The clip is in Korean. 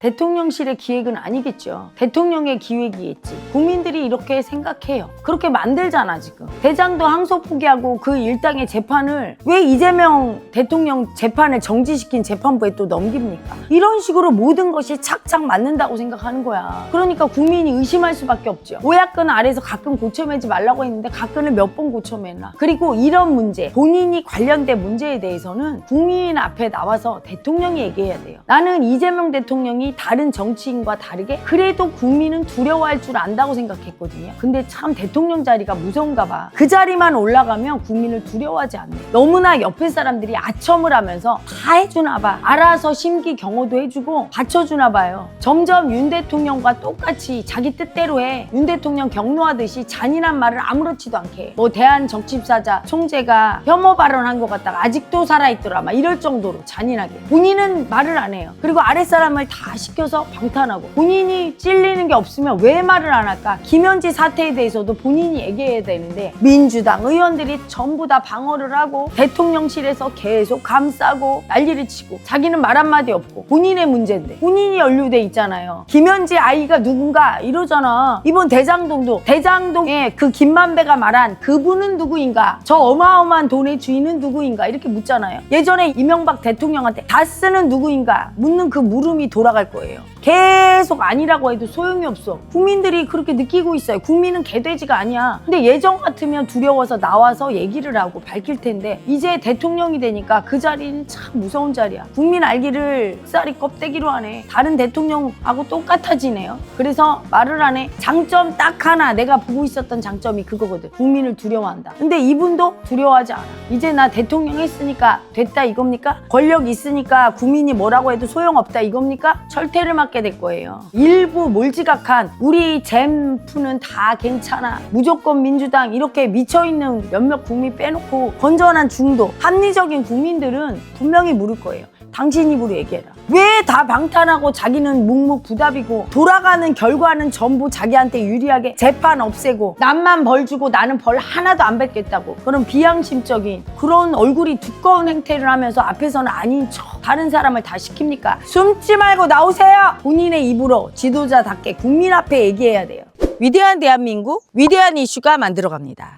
대통령실의 기획은 아니겠죠. 대통령의 기획이겠지. 국민들이 이렇게 생각해요. 그렇게 만들잖아, 지금. 대장도 항소 포기하고 그 일당의 재판을 왜 이재명 대통령 재판을 정지시킨 재판부에 또 넘깁니까? 이런 식으로 모든 것이 착착 맞는다고 생각하는 거야. 그러니까 국민이 의심할 수밖에 없죠. 오약근 아래서 가끔 고쳐매지 말라고 했는데 가끔을 몇 번 고쳐매나. 그리고 이런 문제, 본인이 관련된 문제에 대해서는 국민 앞에 나와서 대통령이 얘기해야 돼요. 나는 이재명 대통령이 다른 정치인과 다르게 그래도 국민은 두려워할 줄 안다고 생각했거든요. 근데 참 대통령 자리가 무서운가 봐. 그 자리만 올라가면 국민을 두려워하지 않네. 너무나 옆에 사람들이 아첨을 하면서 다 해주나 봐. 알아서 심기 경호도 해주고 받쳐주나 봐요. 점점 윤 대통령과 똑같이 자기 뜻대로 해. 윤 대통령 경로하듯이 잔인한 말을 아무렇지도 않게 해. 뭐 대한적집사자 총재가 혐오 발언한 것 같다가 아직도 살아있더라. 막 이럴 정도로 잔인하게. 본인은 말을 안 해요. 그리고 아랫사람을 다 시켜서 방탄하고 본인이 찔리는 게 없으면 왜 말을 안 할까? 김현지 사태에 대해서도 본인이 얘기해야 되는데 민주당 의원들이 전부 다 방어를 하고 대통령실에서 계속 감싸고 난리를 치고 자기는 말 한마디 없고 본인의 문제인데 본인이 연루돼 있잖아요. 김현지 아이가 누군가 이러잖아. 이번 대장동도 대장동에 그 김만배가 말한 그분은 누구인가? 저 어마어마한 돈의 주인은 누구인가? 이렇게 묻잖아요. 예전에 이명박 대통령한테 다스는 누구인가? 묻는 그 물음이 돌아갈 거예요. 계속 아니라고 해도 소용이 없어. 국민들이 그렇게 느끼고 있어요. 국민은 개돼지가 아니야. 근데 예전 같으면 두려워서 나와서 얘기를 하고 밝힐 텐데 이제 대통령이 되니까 그 자리는 참 무서운 자리야. 국민 알기를 쌀이 껍데기로 하네. 다른 대통령하고 똑같아지네요. 그래서 말을 안 해. 장점 딱 하나 내가 보고 있었던 장점이 그거거든. 국민을 두려워한다. 근데 이분도 두려워하지 않아. 이제 나 대통령 했으니까 됐다 이겁니까? 권력 있으니까 국민이 뭐라고 해도 소용없다 이겁니까? 철퇴를 맞게 될 거예요. 일부 몰지각한 우리 잼프는 다 괜찮아. 무조건 민주당 이렇게 미쳐있는 몇몇 국민 빼놓고 건전한 중도, 합리적인 국민들은 분명히 물을 거예요. 당신 입으로 얘기해라. 왜 다 방탄하고 자기는 묵묵부답이고 돌아가는 결과는 전부 자기한테 유리하게 재판 없애고 남만 벌 주고 나는 벌 하나도 안 받겠다고 그런 비양심적인 그런 얼굴이 두꺼운 행태를 하면서 앞에서는 아닌 척 다른 사람을 다 시킵니까? 숨지 말고 나오세요! 본인의 입으로 지도자답게 국민 앞에 얘기해야 돼요. 위대한 대한민국, 위대한 이슈가 만들어갑니다.